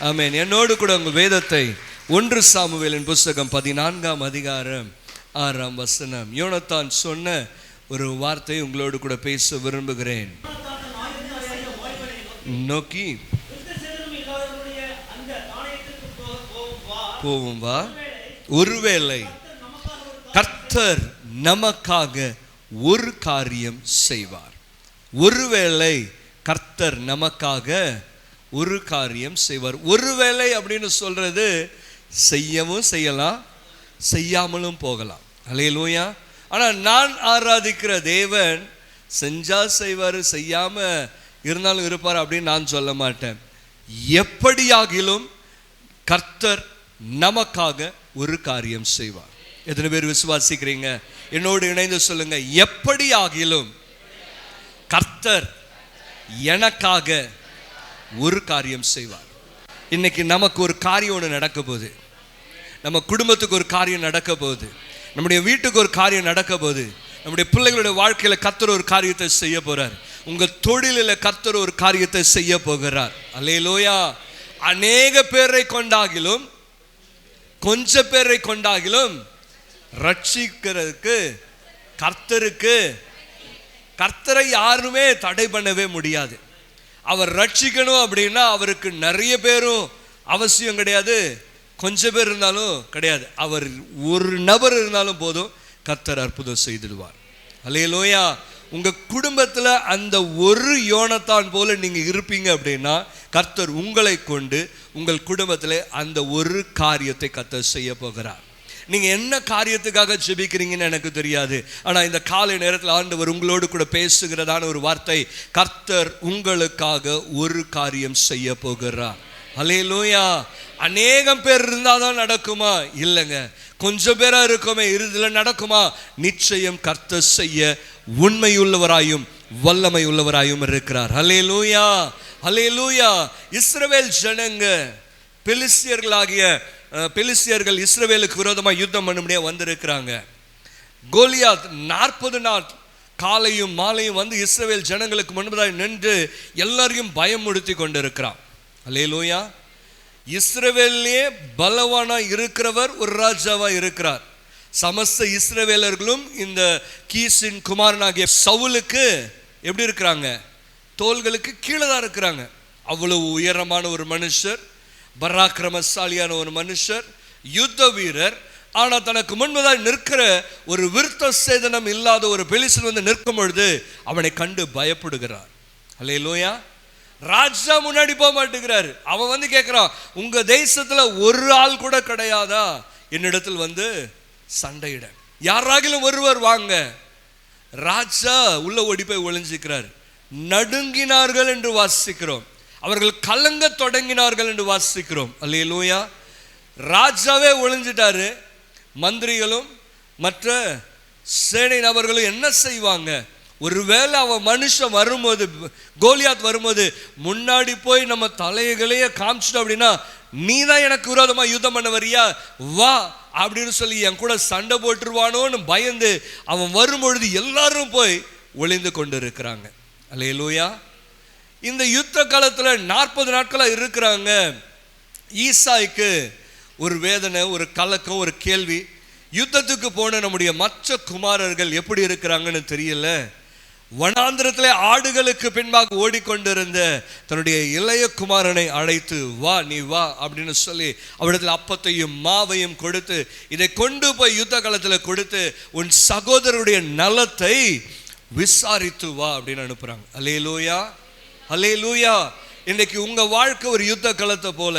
ஆமென். என்னோடு கூட உங்கள் வேதத்தை ஒன்று சாமுவேலின் புஸ்தகம் பதினான்காம் அதிகாரம் ஆறாம் வசனம். யோனத்தான் சொன்ன ஒரு வார்த்தை உங்களோடு கூட பேச விரும்புகிறேன். நோக்கி போவோம் வா. ஒருவேளை கர்த்தர் நமக்காக ஒரு காரியம் செய்வார். ஒருவேளை கர்த்தர் நமக்காக ஒரு காரியம் செய்வார். ஒருவேளை அப்படின்னு சொல்கிறது செய்யவும் செய்யலாம் செய்யாமலும் போகலாம். அலையலூயா ஆனால் நான் ஆராதிக்கிற தேவன் செஞ்சால் செய்வார் செய்யாமல் இருந்தாலும் இருப்பார் அப்படின்னு நான் சொல்ல மாட்டேன். எப்படியாகிலும் கர்த்தர் நமக்காக ஒரு காரியம் செய்வார். எத்தனை பேர் விசுவாசிக்கிறீங்க? என்னோடு இணைந்து சொல்லுங்க. எப்படியாகிலும் கர்த்தர் எனக்காக ஒரு காரியம் செய்வார். இன்னைக்கு நமக்கு ஒரு காரியம் ஒன்று நடக்க போகுது நம்ம குடும்பத்துக்கு ஒரு காரியம் நடக்க போகுது நம்முடைய வீட்டுக்கு ஒரு காரியம் நடக்க போகுது நம்முடைய பிள்ளைகளுடைய வாழ்க்கையில் கர்த்தர் ஒரு காரியத்தை செய்ய போகிறார் உங்கள் தொழிலில் கர்த்தர் ஒரு காரியத்தை செய்ய போகிறார். அல்லேலூயா. அநேக பேரை கொண்டாகிலும் கொஞ்ச பேரை கொண்டாகிலும் ரட்சிக்கிறதுக்கு கர்த்தருக்கு கர்த்தரை யாருமே தடை பண்ணவே முடியாது. அவர் ரட்சிக்கணும் அப்படின்னா அவருக்கு நிறைய பேரும் அவசியம் கிடையாது. கொஞ்சம் பேர் இருந்தாலும் கிடையாது. அவர் ஒரு நபர் இருந்தாலும் போதும். கத்தர் அற்புதம் செய்திடுவார். அல்லையிலோயா உங்கள் குடும்பத்தில் அந்த ஒரு யோனத்தான் போல நீங்கள் இருப்பீங்க அப்படின்னா கர்த்தர் உங்களை கொண்டு உங்கள் குடும்பத்தில் அந்த ஒரு காரியத்தை கர்த்தர் செய்ய போகிறார். நீங்க என்ன காரியத்துக்காக ஜெபிக்கிறீங்கன்னு எனக்கு தெரியாது. ஆனா இந்த காலை நேரத்தில் ஆண்டவர் உங்களோடு கூட பேசுகிறதான ஒரு வார்த்தை கர்த்தர் உங்களுக்காக ஒரு காரியம் செய்ய போகிறார். அலையலூயா அநேகம் பேர் இருந்தால் தான் நடக்குமா? இல்லைங்க. கொஞ்சம் பேரா இருக்கோமே இறுதியில் நடக்குமா? நிச்சயம் கர்த்தர் செய்ய உண்மையுள்ளவராயும் வல்லமை உள்ளவராயும் இருக்கிறார். அலே லூயா அலே லூயா இஸ்ரவேல் ஜனங்க பெலிஸ்தியர்களாகிய அஹ், பெலிஸ்தியர்கள் இஸ்ரவேலுக்கு விரோதமாக யுத்தம் பண்ணும்படியே வந்திருக்கிறாங்க. கோலியாத் நாற்பது நாள் காலையும் மாலையும் வந்து இஸ்ரவேல் ஜனங்களுக்கு முன்பதாக நின்று எல்லாரையும் பயமுறுத்தி கொண்டிருக்கிறான். அல்லேலூயா. இஸ்ரவேல்லே பலவானா இருக்கிறவர் ஒரு ராஜாவாக இருக்கிறார். சமஸ்த இஸ்ரவேலர்களும் இந்த கீசின் குமாரனாகிய சவுலுக்கு எப்படி இருக்கிறாங்க? தோள்களுக்கு கீழே தான் இருக்கிறாங்க. அவ்வளவு உயரமான ஒரு மனுஷர் பராக்கிரமசாலியான ஒரு மனுஷர் யுத்த வீரர். ஆனால் தனக்கு முன்பதாக நிற்கிற ஒரு விருத்த சேதனம் இல்லாத ஒரு பெலிசன் வந்து நிற்கும் பொழுது அவனை கண்டு பயப்படுகிறார். அல்லேலூயா. ராஜா முன்னாடி போக மாட்டேங்கிறாரு. அவன் வந்து கேட்குறான் உங்கள் தேசத்தில் ஒரு ஆள் கூட கிடையாதா? என்னிடத்தில் வந்து சண்டையிட. யாராகிலும் ஒருவர் வாங்க. ராஜா உள்ள ஓடி போய் ஒளிஞ்சிக்கிறார். நடுங்கினார்கள் என்று வாசிக்கிறோம். அவர்கள் கலங்க தொடங்கினார்கள் என்று வாசிக்கிறோம். அல்லையே லூயா ராஜாவே ஒளிஞ்சிட்டாரு. மந்திரிகளும் மற்ற சேனை நபர்களும் என்ன செய்வாங்க? ஒருவேளை அவன் மனுஷன் வரும்போது கோலியாத் வரும்போது முன்னாடி போய் நம்ம தலைகளையே காமிச்சிட்டோம் அப்படின்னா நீ தான் எனக்கு விரோதமாக யுத்தம் பண்ண வரியா வா அப்படின்னு சொல்லி என் கூட சண்டை போட்டுருவானோன்னு பயந்து அவன் வரும்பொழுது எல்லாரும் போய் ஒளிந்து கொண்டு இருக்கிறாங்க அல்லேலூயா. இந்த யுத்த காலத்தில் நாற்பது நாட்களாக இருக்கிறாங்க. ஈசாய்க்கு ஒரு வேதனை ஒரு கலக்கம் ஒரு கேள்வி. யுத்தத்துக்கு போன நம்முடைய மற்ற குமாரர்கள் எப்படி இருக்கிறாங்கன்னு தெரியல. வனாந்திரத்தில் ஆடுகளுக்கு பின்பாக ஓடிக்கொண்டிருந்த தன்னுடைய இளைய குமாரனை அழைத்து வா நீ வா அப்படின்னு சொல்லி அவரிடத்தில் அப்பத்தையும் மாவையும் கொடுத்து இதை கொண்டு போய் யுத்த காலத்தில் கொடுத்து உன் சகோதரருடைய நலத்தை விசாரித்து வா அப்படின்னு அனுப்புகிறாங்க அலே லோயா அலே லூயா இன்னைக்கு உங்கள் வாழ்க்கை ஒரு யுத்த களத்தை போல.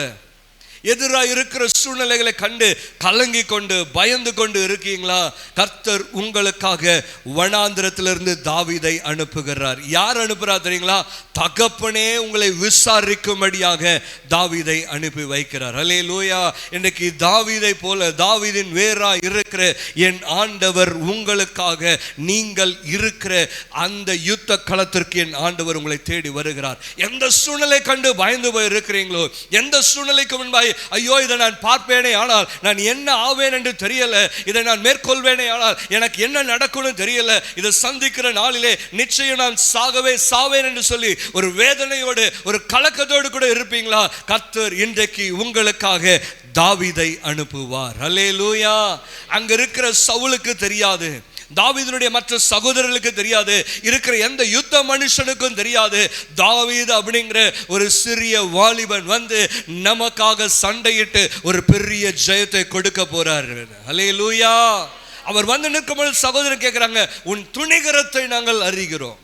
எதிராக இருக்கிற சூழ்நிலைகளை கண்டு கலங்கி கொண்டு பயந்து கொண்டு இருக்கீங்களா? கர்த்தர் உங்களுக்காக வனாந்திரத்திலிருந்து தாவிதை அனுப்புகிறார். யார் அனுப்புகிறார் தெரியுங்களா? தகப்பனே உங்களை விசாரிக்கும்படியாக தாவிதை அனுப்பி வைக்கிறார். அலே லூயா இன்னைக்கு தாவிதை போல தாவிதின் வேறா இருக்கிற என் ஆண்டவர் உங்களுக்காக நீங்கள் இருக்கிற அந்த யுத்த களத்திற்கு என் ஆண்டவர் உங்களை தேடி வருகிறார். எந்த சூழ்நிலை கண்டு பயந்து போய் இருக்கிறீங்களோ எந்த சூழ்நிலைக்கு முன்பாய் ஐயோ இதை நான் பார்ப்பேனே ஆனால் நான் என்ன ஆவேன் என்று தெரியல. இதை நான் மேற்கொள்வேனே ஆனால் எனக்கு என்ன நடக்கும்னு தெரியல. இதை சந்திக்கிற நாளிலே நிச்சயம் நான் சாகவே சாவேன் என்று சொல்லி ஒரு வேதனையோடு ஒரு கலக்கத்தோடு கூட இருப்பீங்களா? கத்தர் இன்றைக்கு உங்களுக்காக தாவிதை அனுப்புவார். அலே லூயா அங்க இருக்கிற சவுலுக்கு தெரியாது. தாவீதுனுடைய மற்ற சகோதரர்களுக்கு தெரியாது. இருக்கிற எந்த யுத்த மனுஷனுக்கும் தெரியாது. தாவீது அப்படிங்கிற ஒரு சிறிய வாலிபன் வந்து நமக்காக சண்டையிட்டு ஒரு பெரிய ஜெயத்தை கொடுக்க அலே லூயா அவர் வந்து நிற்கும்போது சகோதரர் கேட்குறாங்க உன் துணிகரத்தை நாங்கள் அறிகிறோம்.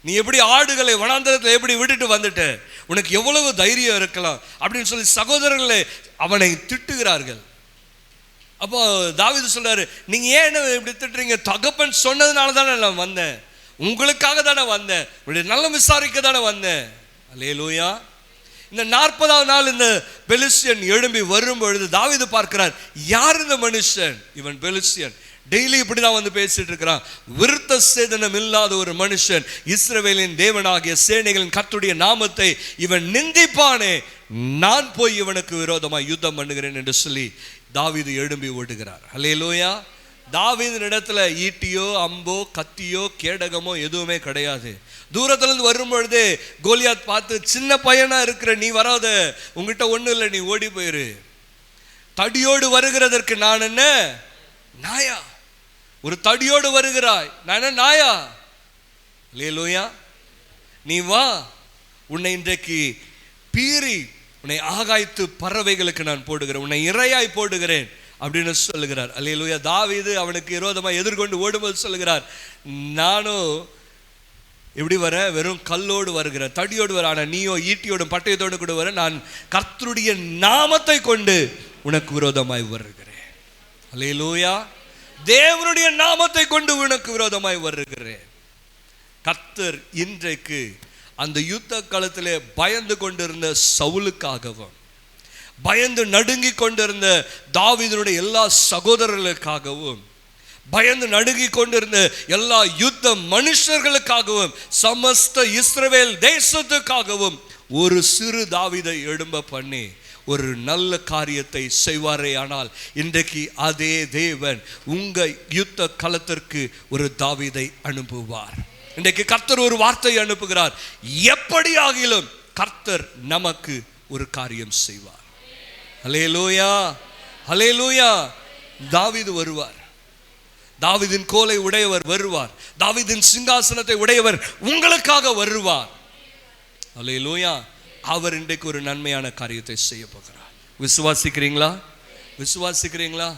நீ எப்படி ஆடுகளை வனாந்தரத்தில் எப்படி விட்டுட்டு வந்துட்ட? உனக்கு எவ்வளவு தைரியம் இருக்கலாம். அப்படின்னு சொல்லி சகோதரர்களே அவனை திட்டுகிறார்கள். அப்போ தாவீது சொல்றாரு நீங்க ஏன் என்ன இப்படி திட்டுறீங்க? தகப்பன் சொன்னதுனால தானே நான் வந்தேன். உங்களுக்காக தானே வந்தேன். உங்களுடைய நல்ல விசாரிக்க தானே வந்தேன். அல்லேலூயா. இந்த நாற்பதாவது நாள் இந்த பெலிசியன் எழும்பி வரும் பொழுது தாவீது பார்க்கிறார் யார் இந்த மனுஷன்? இவன் பெலிசியன் டெய்லி இப்படி தான் வந்து பேசிட்டு இருக்கிறான். விருத்த சேதனம் இல்லாத ஒரு மனுஷன் இஸ்ரவேலின் தேவனாகிய சேனைகளின் கத்துடைய நாமத்தை இவன் நிந்திப்பானே. நான் போய் இவனுக்கு விரோதமாக யுத்தம் பண்ணுகிறேன் என்று சொல்லி தாவிது எழும்பி ஓடுகிறார். அல்லேலூயா தாவிதின் இடத்துல ஈட்டியோ அம்போ கத்தியோ கேடகமோ எதுவுமே கிடையாது. தூரத்துல இருந்து வரும் கோலியாத் பார்த்து சின்ன பையனாக இருக்கிற நீ வராத. உங்ககிட்ட ஒன்றும் இல்லை நீ ஓடி போயிரு. தடியோடு வருகிறதற்கு நான் என்ன? நாயா? ஒரு தடியோடு வருகிறாய். நான் என்ன நாயா? லேலூயா நீ வா. உன்னை இன்றைக்கு பீறி உன்னை ஆகாய்த்து பறவைகளுக்கு நான் போடுகிறேன். உன்னை இறையாய் போடுகிறேன் அப்படின்னு சொல்லுகிறார். அல்லேலூயா. தாவிது அவனுக்கு விரோதமாக எதிர்கொண்டு ஓடும்போது சொல்லுகிறார் நானும் எப்படி வர? வெறும் கல்லோடு வருகிறேன் தடியோடு வர. ஆனால் நீயோ ஈட்டியோடும் பட்டயத்தோடு கூட வர. நான் கர்த்தருடைய நாமத்தை கொண்டு உனக்கு விரோதமாய் வருகிறேன். அல்லேலூயா. தேவனுடைய நாமத்தை கொண்டு உனக்கு விரோதமாய் வருகிறேன். கத்தர் இன்றைக்கு அந்த யுத்த காலத்திலே பயந்து கொண்டிருந்த சவுலுக்காகவும் பயந்து நடுங்கி கொண்டிருந்த தாவிதனுடைய எல்லா சகோதரர்களுக்காகவும் பயந்து நடுங்கி கொண்டிருந்த எல்லா யுத்த மனுஷர்களுக்காகவும் சமஸ்த இஸ்ரவேல் தேசத்துக்காகவும் ஒரு சிறு தாவிதை எழும்ப பண்ணி ஒரு நல்ல காரியத்தை செய்வாரே ஆனால் இன்றைக்கு அதே தேவன் உங்கள் யுத்த களத்திற்கு ஒரு தாவீதை அனுப்புவார். இன்றைக்கு கர்த்தர் ஒரு வார்த்தை அனுப்புகிறார். எப்படி ஆகிலும் கர்த்தர் நமக்கு ஒரு காரியம் செய்வார். ஹலேலூயா ஹலேலூயா தாவிது வருவார். தாவீதின் கோலை உடையவர் வருவார். தாவீதின் சிங்காசனத்தை உடையவர் உங்களுக்காக வருவார். ஹலேலூயா அவர் இன்றைக்கு ஒரு நன்மையான காரியத்தை செய்ய போகிறார். விசுவாசிக்கிறீங்களா? விசுவாசிக்கிறீங்களா?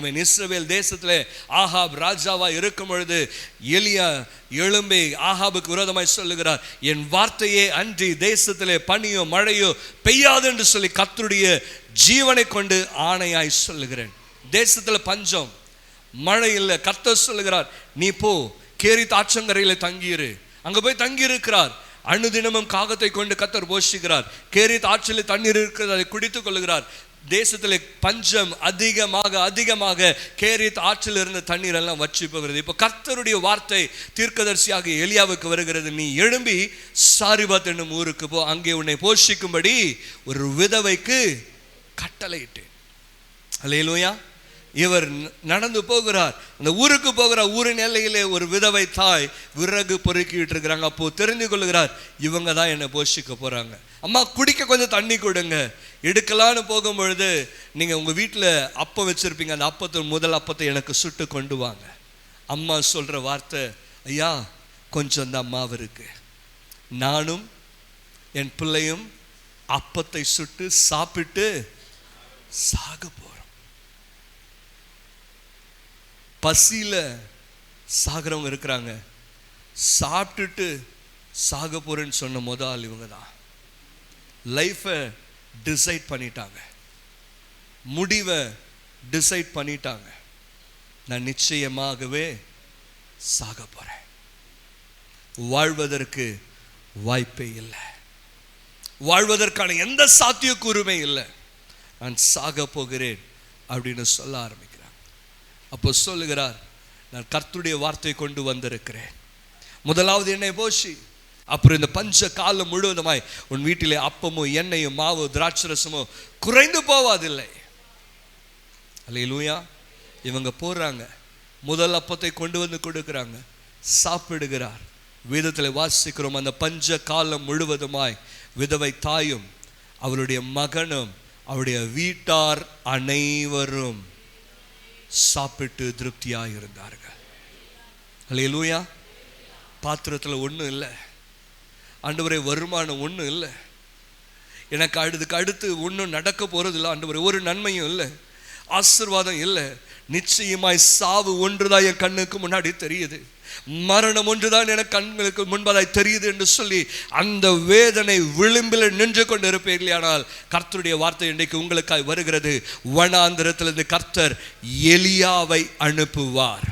மீன் இஸ்ரவேல் தேசத்தில் ஆஹாப் ராஜாவா இருக்கும் பொழுது எலியா எழும்பி ஆஹாபுக்கு விரோதமாய் சொல்லுகிறார் என் வார்த்தையே அன்றி தேசத்திலே பனியோ மழையோ பெய்யாது என்று சொல்லி கத்தருடைய ஜீவனை கொண்டு ஆணையாய் சொல்லுகிறேன். தேசத்தில் பஞ்சம் மழை இல்லை. கத்த சொல்லுகிறார் நீ போ கேரி தாச்சங்கரையில் தங்கியிரு. அங்கே போய் தங்கி அணுதினமும் அனுதினமும் காகத்தை கொண்டு கத்தர் போஷிக்கிறார். கேரி ஆற்றில் தண்ணீர் இருக்கிறது அதை குடித்துக் கொள்கிறார் தேசத்தில் பஞ்சம் அதிகமாக அதிகமாக கேரித் ஆற்றில் இருந்த தண்ணீர் எல்லாம் வற்றி போகிறது. இப்போ கர்த்தருடைய வார்த்தை தீர்க்கதரிசியாக எலியாவுக்கு வருகிறது. நீ எழும்பி சாரிபாத் என்னும் ஊருக்கு போ அங்கே உன்னை போஷிக்கும்படி ஒரு விதவைக்கு கட்டளையிட்டேன். அல்லையிலோயா இவர் நடந்து போகிறார். அந்த ஊருக்கு போகிறார் ஊரின் எல்லையிலே ஒரு விதவை தாய் விறகு பொறுக்கிட்டு இருக்கிறாங்க அப்போ தெரிந்து கொள்கிறார் இவங்க தான் என்னை போஷிக்க போகிறாங்க அம்மா குடிக்க கொஞ்சம் தண்ணி கொடுங்க. எடுக்கலான்னு போகும் பொழுது உங்கள் வீட்டில் அப்பம் வச்சுருப்பீங்க. அந்த அப்பத்தை முதல் அப்பத்தை எனக்கு சுட்டு கொண்டு வாங்க. அம்மா சொல்கிற வார்த்தை ஐயா கொஞ்சம் தான் மாவு இருக்கு. நானும் என் பிள்ளையும் அப்பத்தை சுட்டு சாப்பிட்டு சாக போறோம். பசியில் சாகிறவங்க இருக்கிறாங்க. சாப்பிட்டுட்டு சாக போகிறேன்னு சொன்ன மொதல் ஆள் இவங்க தான். லைஃப்பை டிசைட் பண்ணிட்டாங்க. முடிவை டிசைட் பண்ணிட்டாங்க. நான் நிச்சயமாகவே சாக போகிறேன் வாழ்வதற்கு வாய்ப்பே இல்லை. வாழ்வதற்கான எந்த சாத்தியக்கூறுமே இல்லை. நான் சாக போகிறேன் அப்படின்னு சொல்ல ஆரம்பிக்கிறாங்க அப்போ சொல்லுகிறார் நான் கர்த்துடைய வார்த்தை கொண்டு வந்திருக்கிறேன். முதலாவது என்னை போஷி. அப்புறம் இந்த பஞ்ச காலம் முழுவதுமாய் உன் வீட்டிலே அப்பமும் எண்ணெயும் மாவு திராட்சரசமோ குறைந்து போவாதில்லை. அல்லேலூயா இவங்க போறாங்க. முதல் அப்பத்தை கொண்டு வந்து கொடுக்குறாங்க. சாப்பிடுகிறார். வேதத்தில் வாசிக்கிறோம் அந்த பஞ்ச காலம் முழுவதுமாய் விதவை தாயும் அவருடைய மகனும் அவருடைய வீட்டார் அனைவரும். சாப்பிட்டு திருப்தியாக இருந்தார்கள் அல்லேலூயா பாத்திரத்தில் ஒன்றும் இல்லை. ஆண்டவரே வருமானம் ஒன்றும் இல்லை. எனக்கு அடுத்துக்கு அடுத்து ஒன்றும் நடக்க போகிறது இல்லை. ஆண்டவரே ஒரு நன்மையும் இல்லை. ஆசிர்வாதம் இல்லை. நிச்சயமாய் சாவு ஒன்றுதான் என் கண்ணுக்கு முன்னாடி தெரியுது. மரணம் ஒன்றுதான் என கண்களுக்கு முன்பதாய் தெரியுது என்று சொல்லி அந்த வேதனை விளிம்பில் நின்று கொண்டு இருப்பீர்கள் ஆனால் கர்த்தருடைய வார்த்தை இன்றைக்கு உங்களுக்காய் வருகிறது. வனாந்திரத்திலிருந்து கர்த்தர் எலியாவை அனுப்புவார்.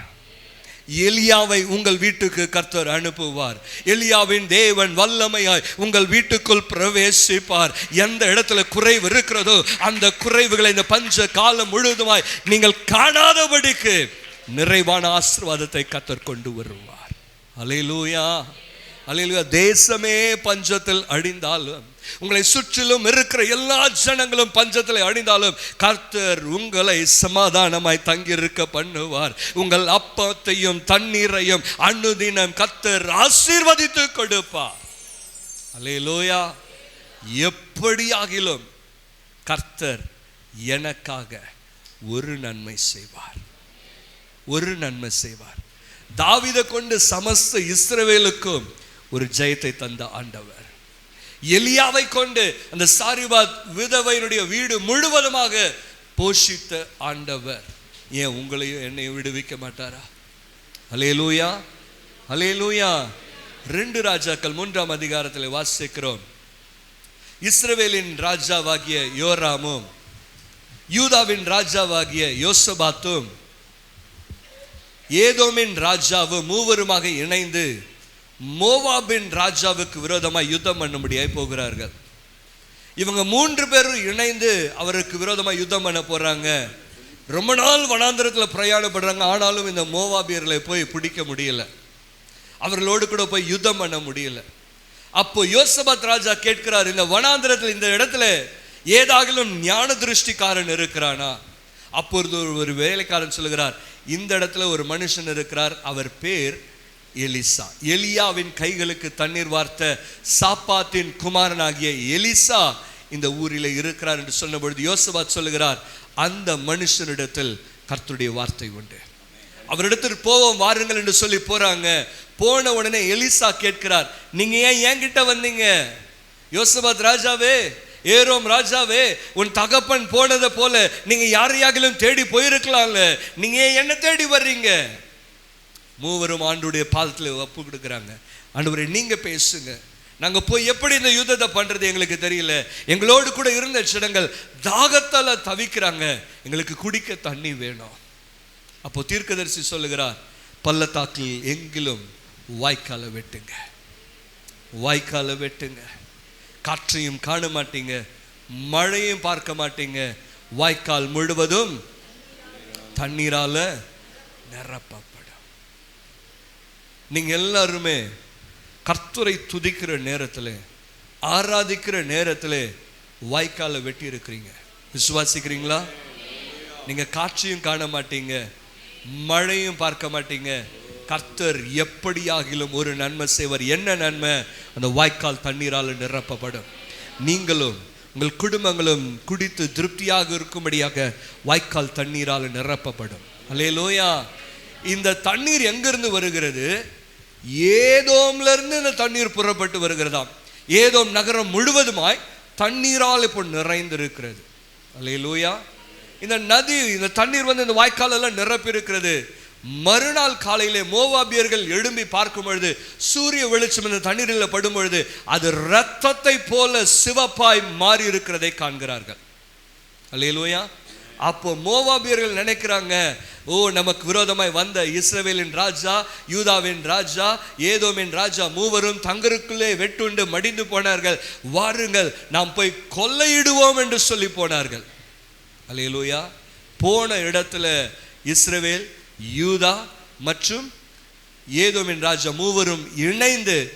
எலியாவை உங்கள் வீட்டுக்கு கர்த்தர் அனுப்புவார். எலியாவின் தேவன் வல்லமையாய் உங்கள் வீட்டுக்குள் பிரவேசிப்பார். எந்த இடத்துல குறைவு இருக்கிறதோ அந்த குறைவுகளை இந்த பஞ்ச காலம் முழுவதுமாய் நீங்கள் காணாதபடிக்கு நிறைவான ஆசிர்வாதத்தை கர்த்தர் கொண்டு வருவார். அலையிலூயா அலையிலூயா தேசமே பஞ்சத்தில் அழிந்தாலும் உங்களை சுற்றிலும் இருக்கிற எல்லா ஜனங்களும் பஞ்சத்தில் அழிந்தாலும் கர்த்தர் உங்களை சமாதானமாய் தங்கியிருக்க பண்ணுவார். உங்கள் அப்பத்தையும் தண்ணீரையும் அனுதினம் கர்த்தர் ஆசீர்வதித்து கொடுப்பார். அல்லேலூயா எப்படியாகிலும் கர்த்தர் எனக்காக ஒரு நன்மை செய்வார். ஒரு நன்மை செய்வார். தாவிதை கொண்டு சமஸ்த இஸ்ரவேலுக்கும் ஒரு ஜெயத்தை தந்த ஆண்டவர். எலியாவை கொண்டு அந்த சாரிபாத் விதவையினுடைய வீடு முழுவதுமாக போஷித்த ஆண்டவர். ஏன் உங்களையும் என்னையும் விடுவிக்க மாட்டாரா? அலேலூயா அலேலூயா ரெண்டு ராஜாக்கள் மூன்றாம் அதிகாரத்தில் வாசிக்கிறோம். இஸ்ரவேலின் ராஜாவாகிய யோராமும் யூதாவின் ராஜாவாகிய யோசபாத்தும் ஏதோமின் ராஜாவும் மூவருமாக இணைந்து மோவாபின் ராஜாவுக்கு விரோதமாக யுத்தம் பண்ணும்படியாய் போகிறார்கள். இவங்க மூன்று பேரும் இணைந்து அவருக்கு விரோதமாக யுத்தம் பண்ண போகிறாங்க ரொம்ப நாள் வனாந்திரத்தில் பிரயாணப்படுறாங்க. ஆனாலும் இந்த மோவாபியர்களை போய் பிடிக்க முடியல. அவர்களோடு கூட போய் யுத்தம் பண்ண முடியல. அப்போ யோசபாத் ராஜா கேட்கிறார் இந்த வனாந்திரத்தில் இந்த இடத்துல ஏதாகிலும் ஞான திருஷ்டிக்காரன் இருக்கிறானா? அப்பொழுது ஒரு- வேலைக்காரன் சொல்லுகிறார் இந்த இடத்துல ஒரு மனுஷன் இருக்கிறார் அவர் பேர் எலிசா. எலியாவின் கைகளுக்கு தண்ணீர் வார்த்த சாப்பாத்தின் குமாரனாகிய எலிசா இந்த ஊரில் இருக்கிறார் என்று சொன்ன பொழுது யோசபாத் சொல்லுகிறார் அந்த மனுஷனிடத்தில் கர்த்தருடைய வார்த்தை உண்டு. அவரிடத்தில் போவோம் வாருங்கள் என்று சொல்லி போறாங்க. போன உடனே எலிசா கேட்கிறார் நீங்க ஏன் என்கிட்ட வந்தீங்க? யோசபாத் ராஜாவே ஏரோம் ராஜாவே உன் தகப்பன் போனதை போல நீங்க யாரையாகிலும் தேடி போயிருக்கலாம்ல. நீங்க என்ன தேடி வர்றீங்க? மூவரும் ஆண்டுடைய பாதத்தில் ஒப்பு கொடுக்குறாங்க. ஆண்டவரே நீங்க பேசுங்க. நாங்கள் போய் எப்படி இந்த யுத்தத்தை பண்ணுறது எங்களுக்கு தெரியல. எங்களோடு கூட இருந்த சடங்கள் தாகத்தால் தவிக்கிறாங்க. எங்களுக்கு குடிக்க தண்ணி வேணும். அப்போ தீர்க்கதரிசி சொல்லுகிறார் பள்ளத்தாக்கில் எங்கிலும் வாய்க்கால வெட்டுங்க. வாய்க்கால வெட்டுங்க. காற்றையும் காண மாட்டீங்க மழையும் பார்க்க மாட்டீங்க. வாய்க்கால் முழுவதும் தண்ணீரால நிரப்பப்படும். நீங்க எல்லாருமே கர்த்தரை துதிக்கிற நேரத்தில் ஆராதிக்கிற நேரத்தில் வாய்க்காலை வெட்டி இருக்கிறீங்க விசுவாசிக்கிறீங்களா? நீங்க காட்சியும் காண மாட்டீங்க மழையும் பார்க்க மாட்டீங்க. கர்த்தர் எப்படியாகிலும் ஒரு நன்மை செய்வர். என்ன நன்மை? அந்த வாய்க்கால் தண்ணீரால் நிரப்பப்படும். நீங்களும் உங்கள் குடும்பங்களும் குடித்து திருப்தியாக இருக்கும்படியாக வாய்க்கால் தண்ணீரால் நிரப்பப்படும். அல்லேலூயா இந்த தண்ணீர் எங்கிருந்து வருகிறது? ஏதோம்லேருந்து இந்த தண்ணீர் புறப்பட்டு வருகிறதாம். ஏதோம் நகரம் முழுவதுமாய் தண்ணீரால் இப்போ நிறைந்திருக்கிறது. அல்லேலூயா இந்த நதி இந்த தண்ணீர் வந்து இந்த வாய்க்காலெல்லாம் நிரப்பி இருக்கிறது மறுநாள் காலையிலே மோவாபியர்கள் எழும்பி பார்க்கும் பொழுது சூரிய வெளிச்சம் இந்த தண்ணீரில் படும் பொழுது அது ரத்தத்தை போல சிவப்பாய் மாறி இருக்கிறதை காண்கிறார்கள். அல்லையிலோயா அப்போ மோவாபியர்கள் நினைக்கிறாங்க ஓ நமக்கு விரோதமாய் வந்த இஸ்ரவேலின் ராஜா யூதாவின் ராஜா ஏதோமின் ராஜா மூவரும் தங்களுக்குள்ளே வெட்டுண்டு மடிந்து போனார்கள். வாருங்கள் நாம் போய் கொள்ளையிடுவோம் என்று சொல்லி போனார்கள். அல்லையிலோயா போன இடத்துல இஸ்ரவேல் யூதா மற்றும் ஏதோமின் ராஜா மூவரும் இணைந்து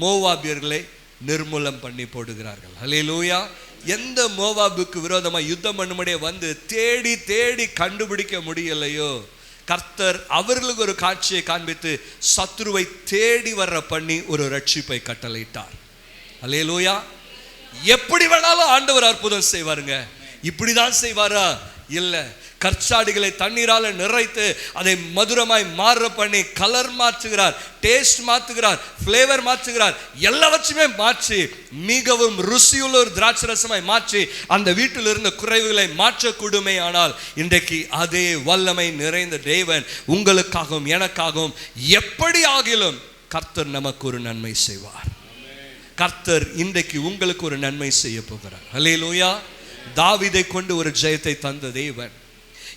மோவாபியர்களை நிர்மூலம் பண்ணி போடுகிறார்கள். ஹalleluya. எந்த மோவாபுக்கு விரோதமாக யுத்தம் பண்ணும்படியே வந்து தேடி தேடி கண்டுபிடிக்க முடியலையோ? கர்த்தர் அவர்களுக்கு ஒரு காட்சியை காண்பித்து சத்ருவை தேடி வர்ற பண்ணி ஒரு ரட்சிப்பை கட்டளையிட்டார். அல்லேலூயா எப்படி வேணாலும் ஆண்டவர் அற்புதம் செய்வாருங்க. இப்படிதான் செய்வாரா? இல்லை. கற்சாடிகளை தண்ணீரால் நிறைத்து அதை மதுரமாய் மாற பண்ணி கலர் மாற்றுகிறார் டேஸ்ட் மாற்றுகிறார் ஃப்ளேவர் மாற்றுகிறார் எல்லாவற்றையுமே மாற்றி மிகவும் ருசியுள்ள ஒரு திராட்சை ரசமாய் மாற்றி அந்த வீட்டில் இருந்த குறைவுகளை மாற்றக்கூடுமே ஆனால் இன்றைக்கு அதே வல்லமை நிறைந்த தேவன் உங்களுக்காகவும் எனக்காகவும் எப்படி ஆகிலும் கர்த்தர் நமக்கு ஒரு நன்மை செய்வார். கர்த்தர் இன்றைக்கு உங்களுக்கு ஒரு நன்மை செய்ய போகிறார். ஹalleluya தாவிதை கொண்டு ஒரு ஜெயத்தை தந்த தேவன்.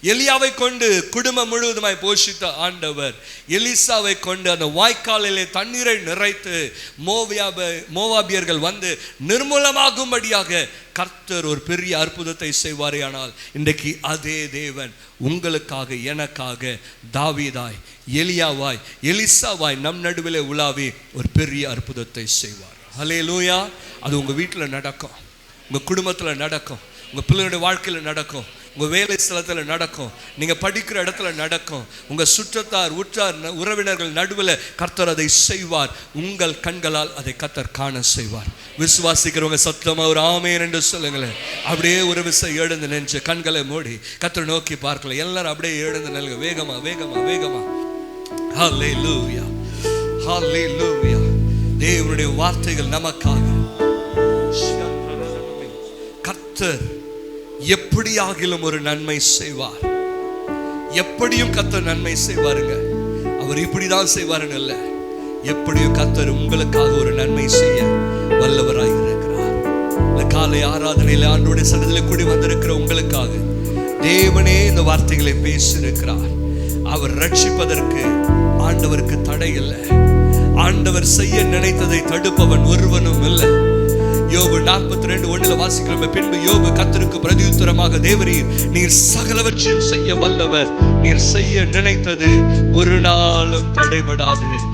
எலியாவை கொண்டு குடும்பம் முழுவதுமாய் போஷித்த ஆண்டவர் எலிசாவை கொண்டு அந்த வாய்க்காலிலே தண்ணீரை நிறைத்து மோவியாப மோவாபியர்கள் வந்து நிர்மூலமாகும்படியாக கர்த்தர் ஒரு பெரிய அற்புதத்தை செய்வாரே ஆனால் இன்றைக்கு அதே தேவன் உங்களுக்காக எனக்காக தாவிதாய் எலியாவாய் எலிசாவாய் நம் நடுவிலே உலாவி ஒரு பெரிய அற்புதத்தை செய்வார். ஹalleluya அது உங்கள் வீட்டில் நடக்கும் உங்கள் குடும்பத்தில் நடக்கும் உங்கள் பிள்ளைகளுடைய வாழ்க்கையில் நடக்கும். உங்க வேலை ஸ்தலத்தில் நடக்கும். நீங்கள் படிக்கிற இடத்துல நடக்கும். உங்க சுற்றத்தார் உற்றார் ந- உறவினர்கள் நடுவில் கர்த்தர் அதை செய்வார். உங்கள் கண்களால் அதை கர்த்தர் காண செய்வார். விசுவாசிக்கிறவங்க சத்தமா ஒரு ஆமேன் என்று சொல்லுங்களேன். அப்படியே ஒரு விசை எழுந்து நின்று கண்களை மூடி கர்த்தரை நோக்கி பார்க்கல. எல்லாரும் அப்படியே எழுந்து நில்லுங்க. வேகமா வேகமா வேகமா. ஹாலே லூவியா ஹாலே லூவியா தேவனுடைய வார்த்தைகள் நமக்காக. கர்த்தர் எப்படியாகிலும் ஒரு நன்மை செய்வார். எப்படியும் கத்தர் நன்மை செய்வாருங்க. அவர் இப்படிதான் செய்வாருன்னு இல்ல. எப்படியும் கத்தர் உங்களுக்காக ஒரு நன்மை செய்ய வல்லவராய் இருக்கிறார். இந்த காலை ஆராதனையில் ஆண்டோடைய சன்னதியில் கூடி வந்திருக்கிற உங்களுக்காக தேவனே இந்த வார்த்தைகளை பேசியிருக்கிறார். அவர் ரட்சிப்பதற்கு ஆண்டவருக்கு தடை இல்லை. ஆண்டவர் செய்ய நினைத்ததை தடுப்பவன் ஒருவனும் இல்லை. யோபு நாற்பத்தி ரெண்டு ஒண்ணுல வாசிக்கிறோம். பின்பு யோபு கத்தருக்கு பிரதியுத்தரமாக தேவரீர் நீர் சகலவற்றையும் செய்ய வல்லவர். நீர் செய்ய நினைத்தது ஒரு நாளும் தடைபடாது.